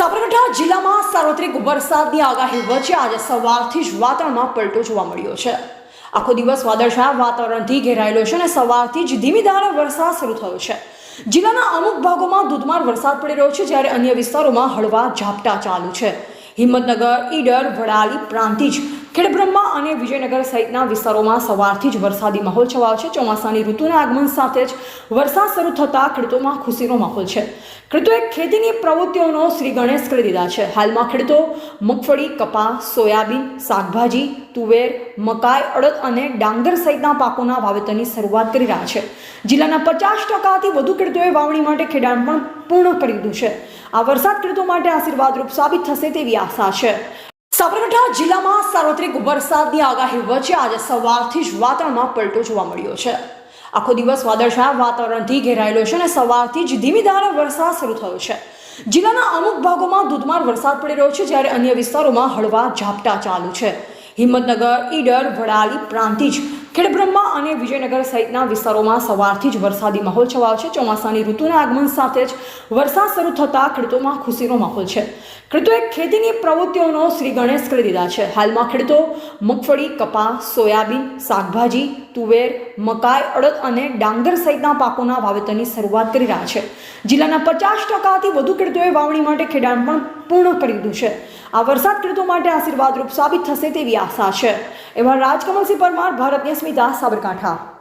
સાબરકાંઠા જિલ્લામાં સાર્વત્રિક વરસાદની આગાહી વચ્ચે આજે સવારથી જ વાતાવરણમાં પલટો જોવા મળ્યો છે. આખો દિવસ વાદળછાયા વાતાવરણથી ઘેરાયેલો છે અને સવારથી જ ધીમી ધારે વરસાદ શરૂ થયો છે. જિલ્લાના અમુક ભાગોમાં ધોધમાર વરસાદ પડી રહ્યો છે, જ્યારે અન્ય વિસ્તારોમાં હળવા ઝાપટા ચાલુ છે. હિંમતનગર, ઈડર, વડાલી પ્રાંતિજ ખેડબ્રહ્મા અને વિજયનગર સહિતના વિસ્તારોમાં સવારથી જ વરસાદી માહોલ છવાયો છે. ચોમાસાની ઋતુના આગમન સાથે જ વરસાદ શરૂ થતાં ખેડૂતોમાં ખુશીનો માહોલ છે. ખેડૂતોએ ખેતીની પ્રવૃત્તિઓનો શ્રી ગણેશ કરી દીધા છે. હાલમાં ખેડૂતો મગફળી, કપાસ, સોયાબીન, શાકભાજી, તુવેર, મકાઈ, અડદ અને ડાંગર સહિતના પાકોના વાવેતરની શરૂઆત કરી રહ્યા છે. જિલ્લાના પચાસ ટકાથી વધુ ખેડૂતોએ વાવણી માટે ખેડાણ પણ પૂર્ણ કરી દીધું છે. આ વરસાદ ખેડૂતો માટે આશીર્વાદરૂપ સાબિત થશે તેવી આશા છે. સાબરકાંઠા જિલ્લામાં સાર્વત્રિક વરસાદની આગાહી વચ્ચે આજે સવારથી જ વાતાવરણમાં પલટો જોવા મળ્યો છે. આખો દિવસ વાદળછાયા વાતાવરણથી ઘેરાયેલો છે અને સવારથી જ ધીમી ધારે વરસાદ શરૂ થયો છે. જિલ્લાના અમુક ભાગોમાં ધોધમાર વરસાદ પડી રહ્યો છે, જ્યારે અન્ય વિસ્તારોમાં હળવા ઝાપટા ચાલુ છે. હિંમતનગર, ઈડર, વડાલી પ્રાંતિજ ખેડબ્રહ્મા અને વિજયનગર સહિતના વિસ્તારોમાં સવારથી જ વરસાદી માહોલ છવાયો છે. ચોમાસાની ઋતુના આગમન સાથે જ વરસાદ શરૂ થતાં ખેડૂતોમાં ખુશીનો માહોલ છે. ખેડૂતોએ ખેતીની પ્રવૃત્તિઓનો શ્રી ગણેશ કરી દીધા છે. હાલમાં ખેડૂતો મગફળી, કપાસ, સોયાબીન, શાકભાજી, તુવેર, મકાઈ, અડદ અને ડાંગર સહિતના પાકોના વાવેતરની શરૂઆત કરી રહ્યા છે. જિલ્લાના પચાસ ટકાથી વધુ ખેડૂતોએ વાવણી માટે ખેડાણ પણ પૂર્ણ કરી દીધું છે. આ વરસાદ ખેડૂતો માટે આશીર્વાદરૂપ સાબિત થશે તેવી આશા છે. એવા રાજકમલસિંહ પરમાર ભારતની સ્મિતા સાબરકાંઠા